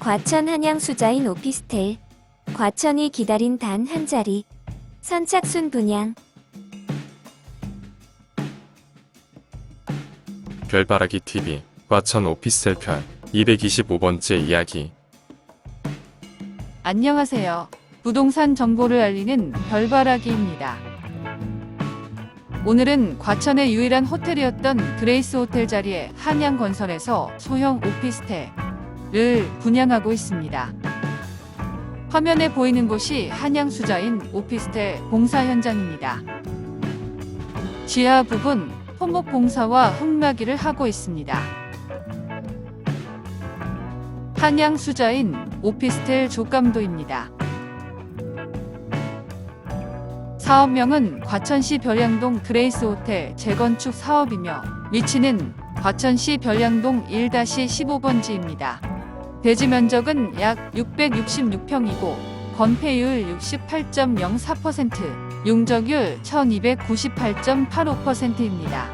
과천 한양 수자인 오피스텔. 과천이 기다린 단 한 자리. 선착순 분양. 별바라기 TV 과천 오피스텔 편 225번째 이야기 안녕하세요. 부동산 정보를 알리는 별바라기입니다. 오늘은 과천의 유일한 호텔이었던 그레이스 호텔 자리에 한양건설에서 소형 오피스텔 을 분양하고 있습니다. 화면에 보이는 곳이 한양수자인 오피스텔 공사 현장입니다. 지하 부분 토목 공사와 흙막이를 하고 있습니다. 한양 수자인 오피스텔 조감도입니다. 사업명은 과천시 별양동 그레이스 호텔 재건축 사업이며 위치는 과천시 별양동 1-15번지입니다. 대지 면적은 약 666평이고 건폐율 68.04%, 용적률 1298.85%입니다.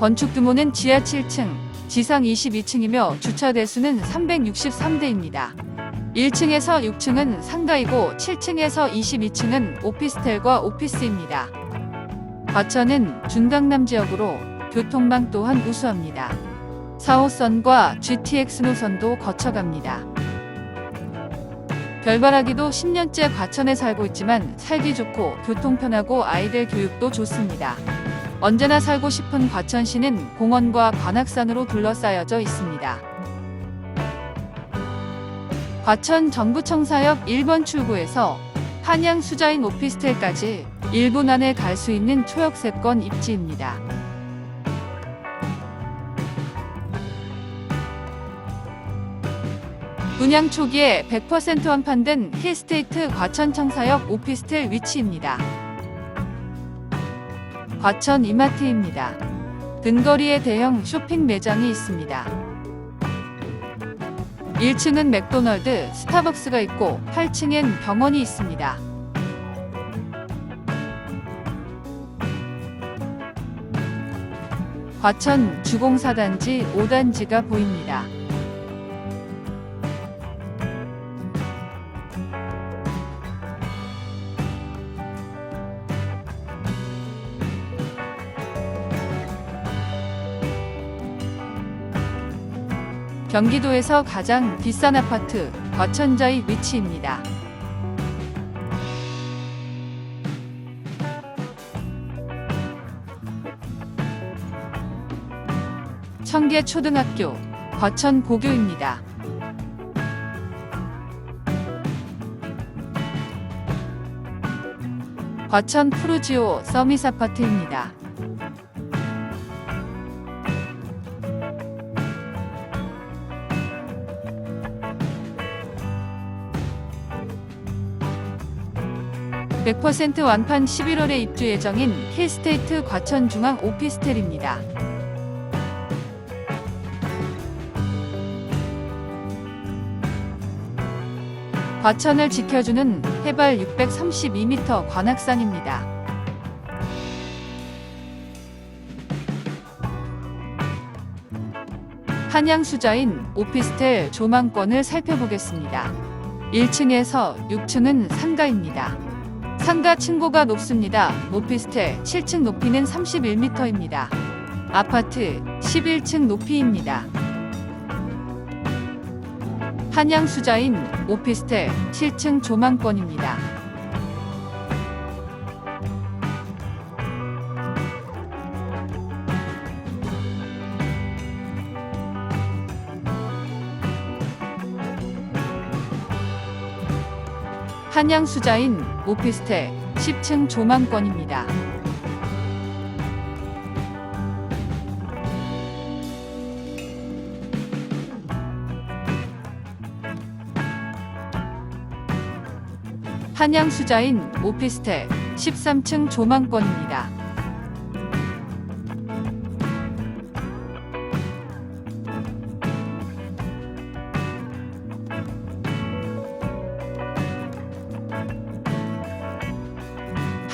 건축 규모는 지하 7층, 지상 22층이며 주차 대수는 363대입니다. 1층에서 6층은 상가이고 7층에서 22층은 오피스텔과 오피스입니다. 과천은 준강남 지역으로 교통망 또한 우수합니다. 4호선과 GTX 노선도 거쳐갑니다. 별바라기도 10년째 과천에 살고 있지만 살기 좋고 교통 편하고 아이들 교육도 좋습니다. 언제나 살고 싶은 과천시는 공원과 관악산으로 둘러싸여져 있습니다. 과천 정부청사역 1번 출구에서 한양 수자인 오피스텔까지 1분 안에 갈 수 있는 초역세권 입지입니다. 분양 초기에 100% 완판된 힐스테이트 과천청사역 오피스텔 위치입니다. 과천 이마트입니다. 근거리에 대형 쇼핑 매장이 있습니다. 1층은 맥도널드, 스타벅스가 있고 8층엔 병원이 있습니다. 과천 주공사단지 5단지가 보입니다. 경기도에서 가장 비싼 아파트 과천자의 위치입니다. 청계 초등학교 과천 고교입니다. 과천 푸르지오 서밋 아파트입니다. (100% 완판 11월에 입주 예정인 힐스테이트 과천중앙 오피스텔입니다. 과천을 지켜주는 해발 632m 관악산입니다. 한양 수자인 오피스텔 조망권을 살펴보겠습니다. 1층에서 6층은 상가입니다. 상가 층고가 높습니다. 오피스텔 7층 높이는 31m입니다. 아파트 11층 높이입니다. 한양 수자인 오피스텔 7층 조망권입니다. 한양 수자인 오피스텔 10층 조망권입니다. 한양 수자인 오피스텔 13층 조망권입니다.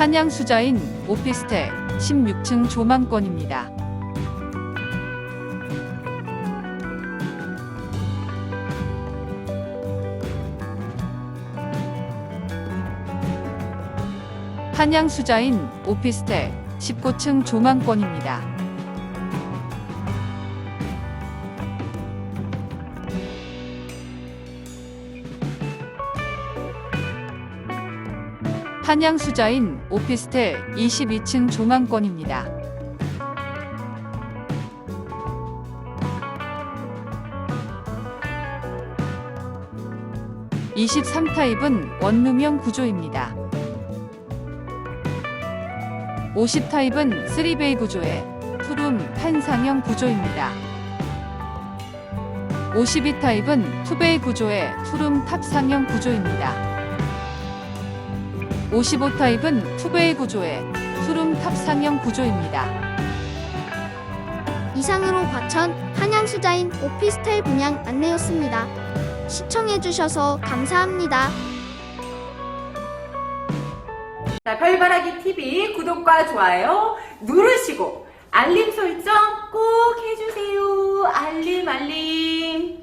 한양 수자인 오피스텔 16층 조망권입니다. 한양 수자인 오피스텔 19층 조망권입니다. 한양 수자인 오피스텔 22층 조망권입니다. 23 타입은 원룸형 구조입니다. 50 타입은 3베이 구조의 투룸 판상형 구조입니다. 52 타입은 투베이 구조의 투룸 탑상형 구조입니다. 55타입은 투베이 구조의 투룸 탑상형 구조입니다. 이상으로 과천 한양수자인 오피스텔 분양 안내였습니다. 시청해주셔서 감사합니다. 자, 별바라기 TV 구독과 좋아요 누르시고 알림 설정 꼭 해주세요. 알림 알림.